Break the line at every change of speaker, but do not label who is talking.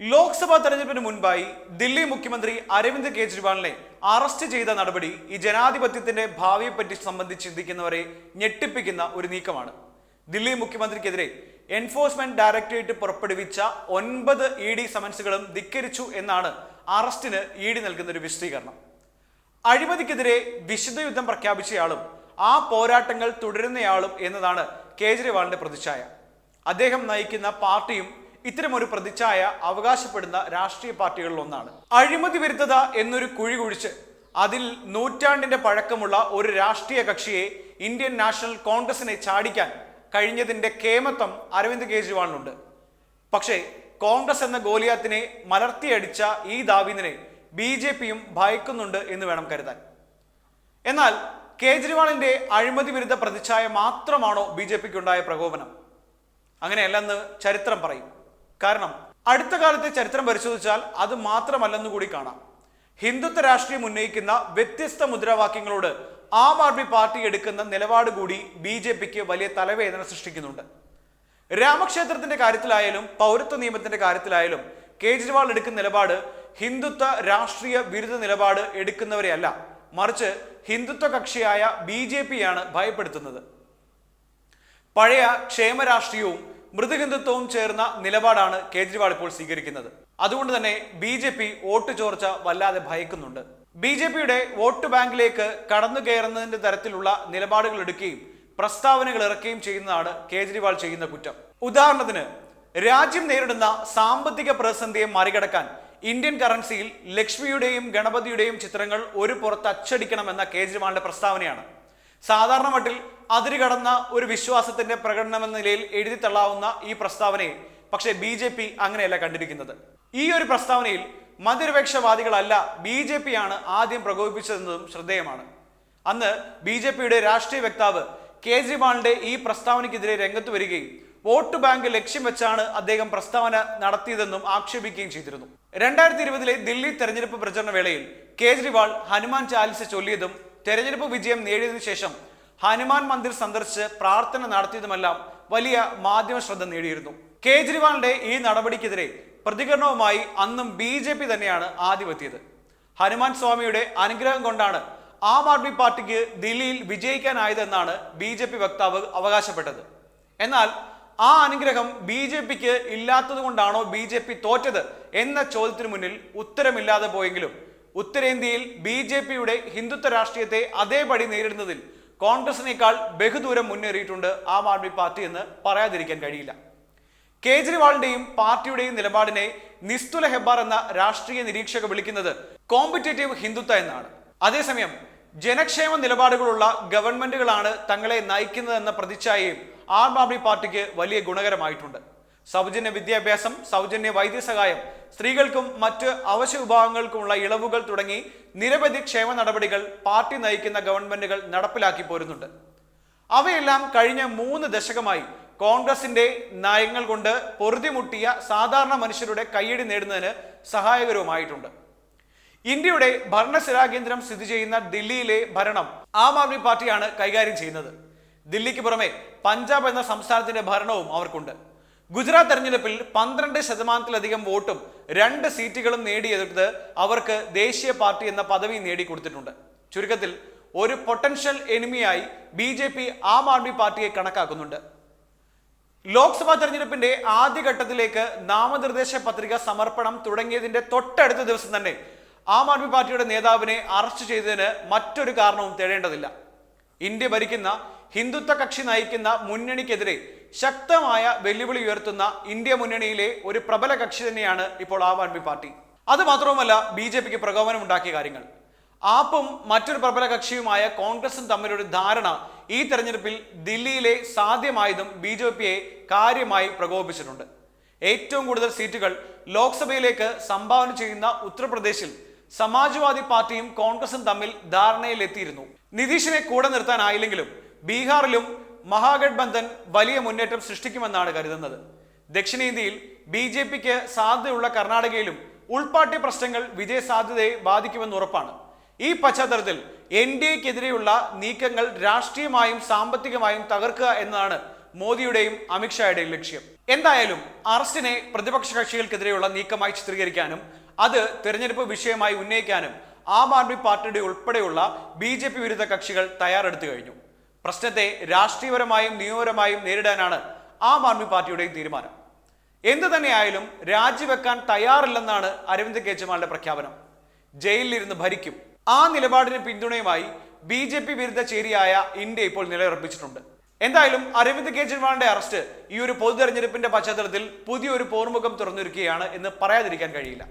ലോക്സഭാ തെരഞ്ഞെടുപ്പിന് മുൻപായി ദില്ലി മുഖ്യമന്ത്രി അരവിന്ദ് കെജ്രിവാളിനെ അറസ്റ്റ് ചെയ്ത നടപടി ഈ ജനാധിപത്യത്തിന്റെ ഭാവിയെപ്പറ്റി സംബന്ധിച്ച് ചിന്തിക്കുന്നവരെ ഞെട്ടിപ്പിക്കുന്ന ഒരു നീക്കമാണ്. ദില്ലി മുഖ്യമന്ത്രിക്കെതിരെ എൻഫോഴ്സ്മെന്റ് ഡയറക്ടറേറ്റ് പുറപ്പെടുവിച്ച ഒൻപത് ഇ ഡി സമൻസുകളും ധിക്കരിച്ചു എന്നാണ് അറസ്റ്റിന് ഇ ഡി നൽകുന്ന ഒരു വിശദീകരണം. അഴിമതിക്കെതിരെ വിശുദ്ധ യുദ്ധം പ്രഖ്യാപിച്ചയാളും ആ പോരാട്ടങ്ങൾ തുടരുന്നയാളും എന്നതാണ് കേജ്രിവാളിന്റെ പ്രതിച്ഛായ. അദ്ദേഹം നയിക്കുന്ന പാർട്ടിയും ഇത്തരമൊരു പ്രതിച്ഛായ അവകാശപ്പെടുന്ന രാഷ്ട്രീയ പാർട്ടികളിൽ ഒന്നാണ് അഴിമതി വിരുദ്ധത എന്നൊരു കുഴി കുഴിച്ച് അതിൽ നൂറ്റാണ്ടിന്റെ പഴക്കമുള്ള ഒരു രാഷ്ട്രീയ കക്ഷിയെ ഇന്ത്യൻ നാഷണൽ കോൺഗ്രസിനെ ചാടിക്കാൻ കഴിഞ്ഞതിന്റെ കേമത്വം അരവിന്ദ് കെജ്രിവാളിനുണ്ട്. പക്ഷേ കോൺഗ്രസ് എന്ന ഗോലിയാത്തിനെ മലർത്തിയടിച്ച ഈ ദാവീദിനെ ബി ജെ പിയും ഭയക്കുന്നുണ്ട് എന്ന് വേണം കരുതാൻ. എന്നാൽ കേജ്രിവാളിന്റെ അഴിമതി വിരുദ്ധ പ്രതിച്ഛായ മാത്രമാണോ ബി ജെ പിക്ക് ഉണ്ടായ പ്രകോപനം? അങ്ങനെയല്ലെന്ന് ചരിത്രം പറയും. കാരണം അടുത്ത കാലത്തെ ചരിത്രം പരിശോധിച്ചാൽ അത് മാത്രമല്ലെന്ന് കൂടി കാണാം. ഹിന്ദുത്വ രാഷ്ട്രീയം ഉന്നയിക്കുന്ന വ്യത്യസ്ത മുദ്രാവാക്യങ്ങളോട് ആം ആദ്മി പാർട്ടി എടുക്കുന്ന നിലപാട് കൂടി ബി ജെ പിക്ക് വലിയ തലവേദന സൃഷ്ടിക്കുന്നുണ്ട്. രാമക്ഷേത്രത്തിന്റെ കാര്യത്തിലായാലും പൗരത്വ നിയമത്തിന്റെ കാര്യത്തിലായാലും കേജ്രിവാൾ എടുക്കുന്ന നിലപാട് ഹിന്ദുത്വ രാഷ്ട്രീയ വിരുദ്ധ നിലപാട് എടുക്കുന്നവരെയല്ല. മറിച്ച് ഹിന്ദുത്വ കക്ഷിയായ ബി ജെ പിയാണ് ഭയപ്പെടുത്തുന്നത്. പഴയ ക്ഷേമരാഷ്ട്രീയവും മൃദുഹിന്ദുത്വവും ചേർന്ന നിലപാടാണ് കേജ്രിവാൾ ഇപ്പോൾ സ്വീകരിക്കുന്നത്. അതുകൊണ്ട് തന്നെ ബി ജെ പി വോട്ട് ചോർച്ച വല്ലാതെ ഭയക്കുന്നുണ്ട്. ബി ജെ പിയുടെ വോട്ട് ബാങ്കിലേക്ക് കടന്നു കയറുന്നതിന്റെ തരത്തിലുള്ള നിലപാടുകൾ എടുക്കുകയും പ്രസ്താവനകൾ ഇറക്കുകയും ചെയ്യുന്നതാണ് കേജ്രിവാൾ ചെയ്യുന്ന കുറ്റം. ഉദാഹരണത്തിന് രാജ്യം നേരിടുന്ന സാമ്പത്തിക പ്രതിസന്ധിയെ മറികടക്കാൻ ഇന്ത്യൻ കറൻസിയിൽ ലക്ഷ്മിയുടെയും ഗണപതിയുടെയും ചിത്രങ്ങൾ ഒരു പുറത്ത് അച്ചടിക്കണമെന്ന കേജ്രിവാളിന്റെ പ്രസ്താവനയാണ്. സാധാരണ മട്ടിൽ അതിര് കടന്ന ഒരു വിശ്വാസത്തിന്റെ പ്രകടനമെന്ന നിലയിൽ എഴുതി തള്ളാവുന്ന ഈ പ്രസ്താവനയിൽ പക്ഷേ ബി ജെ പി അങ്ങനെയല്ല കണ്ടിരിക്കുന്നത്. ഈ ഒരു പ്രസ്താവനയിൽ മതനിരപേക്ഷവാദികളല്ല ബി ജെ പി ആണ് ആദ്യം പ്രകോപിപ്പിച്ചതെന്നതും ശ്രദ്ധേയമാണ്. അന്ന് ബി ജെ പിയുടെ രാഷ്ട്രീയ വക്താവ് കേജ്രിവാളിന്റെ ഈ പ്രസ്താവനയ്ക്കെതിരെ രംഗത്ത് വരികയും വോട്ട് ബാങ്ക് ലക്ഷ്യം വെച്ചാണ് അദ്ദേഹം പ്രസ്താവന നടത്തിയതെന്നും ആക്ഷേപിക്കുകയും ചെയ്തിരുന്നു. രണ്ടായിരത്തി ഇരുപതിലെ ദില്ലി തെരഞ്ഞെടുപ്പ് പ്രചരണ വേളയിൽ കേജ്രിവാൾ ഹനുമാൻ ചാലിസ് ചൊല്ലിയതും തെരഞ്ഞെടുപ്പ് വിജയം നേടിയതിനു ശേഷം ഹനുമാൻ മന്ദിർ സന്ദർശിച്ച് പ്രാർത്ഥന നടത്തിയതുമെല്ലാം വലിയ മാധ്യമ ശ്രദ്ധ നേടിയിരുന്നു. കേജ്രിവാളിന്റെ ഈ നടപടിക്കെതിരെ പ്രതികരണവുമായി അന്നും ബി ജെ പി തന്നെയാണ് ആദ്യമെത്തിയത് ഹനുമാൻ സ്വാമിയുടെ അനുഗ്രഹം കൊണ്ടാണ് ആം ആദ്മി പാർട്ടിക്ക് ദില്ലിയിൽ വിജയിക്കാനായതെന്നാണ് ബി ജെ പി വക്താവ് അവകാശപ്പെട്ടത്. എന്നാൽ ആ അനുഗ്രഹം ബി ജെ പിക്ക് ഇല്ലാത്തത് കൊണ്ടാണോ ബി ജെ പി തോറ്റത് എന്ന ചോദ്യത്തിന് മുന്നിൽ ഉത്തരമില്ലാതെ പോയെങ്കിലും ഉത്തരേന്ത്യയിൽ ബി ജെ പിയുടെ ഹിന്ദുത്വ രാഷ്ട്രീയത്തെ അതേപടി നേരിടുന്നതിൽ കോൺഗ്രസിനേക്കാൾ ബഹുദൂരം മുന്നേറിയിട്ടുണ്ട് ആം ആദ്മി പാർട്ടി എന്ന് പറയാതിരിക്കാൻ കഴിയില്ല. കേജ്രിവാളിന്റെയും പാർട്ടിയുടെയും നിലപാടിനെ നിസ്തുല ഹെബാർ എന്ന രാഷ്ട്രീയ നിരീക്ഷക വിളിക്കുന്നത് കോമ്പറ്റേറ്റീവ് ഹിന്ദുത്വ എന്നാണ്. അതേസമയം ജനക്ഷേമ നിലപാടുകളുള്ള ഗവൺമെന്റുകളാണ് തങ്ങളെ നയിക്കുന്നതെന്ന പ്രതിച്ഛായയും ആം ആദ്മി പാർട്ടിക്ക് വലിയ ഗുണകരമായിട്ടുണ്ട്. സൗജന്യ വിദ്യാഭ്യാസം സൗജന്യ വൈദ്യസഹായം സ്ത്രീകൾക്കും മറ്റ് അവശ്യ വിഭാഗങ്ങൾക്കുമുള്ള ഇളവുകൾ തുടങ്ങി നിരവധി ക്ഷേമ നടപടികൾ പാർട്ടി നയിക്കുന്ന ഗവൺമെന്റുകൾ നടപ്പിലാക്കി പോരുന്നുണ്ട്. അവയെല്ലാം കഴിഞ്ഞ മൂന്ന് ദശകമായി കോൺഗ്രസിന്റെ നയങ്ങൾ കൊണ്ട് പൊറുതിമുട്ടിയ സാധാരണ മനുഷ്യരുടെ കയ്യടി നേടുന്നതിന് സഹായകരവുമായിട്ടുണ്ട്. ഇന്ത്യയുടെ ഭരണശിലാകേന്ദ്രം സ്ഥിതി ചെയ്യുന്ന ദില്ലിയിലെ ഭരണം ആം ആദ്മി പാർട്ടിയാണ് കൈകാര്യം ചെയ്യുന്നത്. ദില്ലിക്ക് പുറമെ പഞ്ചാബ് എന്ന സംസ്ഥാനത്തിന്റെ ഭരണവും അവർക്കുണ്ട്. ഗുജറാത്ത് തെരഞ്ഞെടുപ്പിൽ പന്ത്രണ്ട് ശതമാനത്തിലധികം വോട്ടും രണ്ട് സീറ്റുകളും നേടിയെടുത്ത് അവർക്ക് ദേശീയ പാർട്ടി എന്ന പദവി നേടിക്കൊടുത്തിട്ടുണ്ട്. ചുരുക്കത്തിൽ ഒരു potential എനിമിയായി B J P Aam Aadmi പാർട്ടിയെ കണക്കാക്കുന്നുണ്ട്. ലോക്സഭാ തെരഞ്ഞെടുപ്പിന്റെ ആദ്യഘട്ടത്തിലേക്ക് നാമനിർദ്ദേശ പത്രിക സമർപ്പണം തുടങ്ങിയതിന്റെ തൊട്ടടുത്ത ദിവസം തന്നെ ആം ആദ്മി പാർട്ടിയുടെ നേതാവിനെ അറസ്റ്റ് ചെയ്തതിന് മറ്റൊരു കാരണവും തേടേണ്ടതില്ല. ഇന്ത്യ ഭരിക്കുന്ന ഹിന്ദുത്വ കക്ഷി നയിക്കുന്ന മുന്നണിക്കെതിരെ ശക്തമായ വെല്ലുവിളി ഉയർത്തുന്ന ഇന്ത്യ മുന്നണിയിലെ ഒരു പ്രബല കക്ഷി തന്നെയാണ് ഇപ്പോൾ ആം ആദ്മി പാർട്ടി. അത് മാത്രവുമല്ല ബി ജെ പിക്ക് പ്രകോപനം ഉണ്ടാക്കിയ കാര്യങ്ങൾ. ആപ്പും മറ്റൊരു പ്രബല കക്ഷിയുമായ കോൺഗ്രസും തമ്മിലൊരു ധാരണ ഈ തെരഞ്ഞെടുപ്പിൽ ദില്ലിയിലെ സാധ്യമായതും ബി ജെ പിയെ കാര്യമായി പ്രകോപിപ്പിച്ചിട്ടുണ്ട്. ഏറ്റവും കൂടുതൽ സീറ്റുകൾ ലോക്സഭയിലേക്ക് സംഭാവന ചെയ്യുന്ന ഉത്തർപ്രദേശിൽ സമാജ്വാദി പാർട്ടിയും കോൺഗ്രസും തമ്മിൽ ധാരണയിലെത്തിയിരുന്നു. നിതീഷിനെ കൂടെ നിർത്താനായില്ലെങ്കിലും ബീഹാറിലും മഹാഗഡ്ബന്ധൻ വലിയ മുന്നേറ്റം സൃഷ്ടിക്കുമെന്നാണ് കരുതുന്നത്. ദക്ഷിണേന്ത്യയിൽ ബി ജെ പിക്ക് സാധ്യതയുള്ള കർണാടകയിലും ഉൾപാർട്ടി പ്രശ്നങ്ങൾ വിജയ സാധ്യതയെ ബാധിക്കുമെന്ന് ഉറപ്പാണ്. ഈ പശ്ചാത്തലത്തിൽ എൻ ഡി എക്കെതിരെയുള്ള നീക്കങ്ങൾ രാഷ്ട്രീയമായും സാമ്പത്തികമായും തകർക്കുക എന്നതാണ് മോദിയുടെയും അമിത്ഷായുടെയും ലക്ഷ്യം. എന്തായാലും അറസ്റ്റിനെ പ്രതിപക്ഷ കക്ഷികൾക്കെതിരെയുള്ള നീക്കമായി ചിത്രീകരിക്കാനും അത് തെരഞ്ഞെടുപ്പ് വിഷയമായി ഉന്നയിക്കാനും ആം ആദ്മി പാർട്ടിയുടെ ഉൾപ്പെടെയുള്ള ബി വിരുദ്ധ കക്ഷികൾ തയ്യാറെടുത്തു കഴിഞ്ഞു. പ്രശ്നത്തെ രാഷ്ട്രീയപരമായും നിയമപരമായും നേരിടാനാണ് ആം ആദ്മി പാർട്ടിയുടെയും തീരുമാനം. എന്തു തന്നെയായാലും രാജിവെക്കാൻ തയ്യാറില്ലെന്നാണ് അരവിന്ദ് കെജ്രിവാളിന്റെ പ്രഖ്യാപനം. ജയിലിലിരുന്ന് ഭരിക്കും. ആ നിലപാടിന് പിന്തുണയുമായി ബി ജെ പി വിരുദ്ധ ചേരിയായ ഇന്ത്യ ഇപ്പോൾ നിലയുറപ്പിച്ചിട്ടുണ്ട്. എന്തായാലും അരവിന്ദ് കെജ്രിവാളിന്റെ അറസ്റ്റ് ഈ ഒരു പൊതു തെരഞ്ഞെടുപ്പിന്റെ പശ്ചാത്തലത്തിൽ പുതിയൊരു പോർമുഖം തുറന്നിരിക്കുകയാണ് എന്ന് പറയാതിരിക്കാൻ കഴിയില്ല.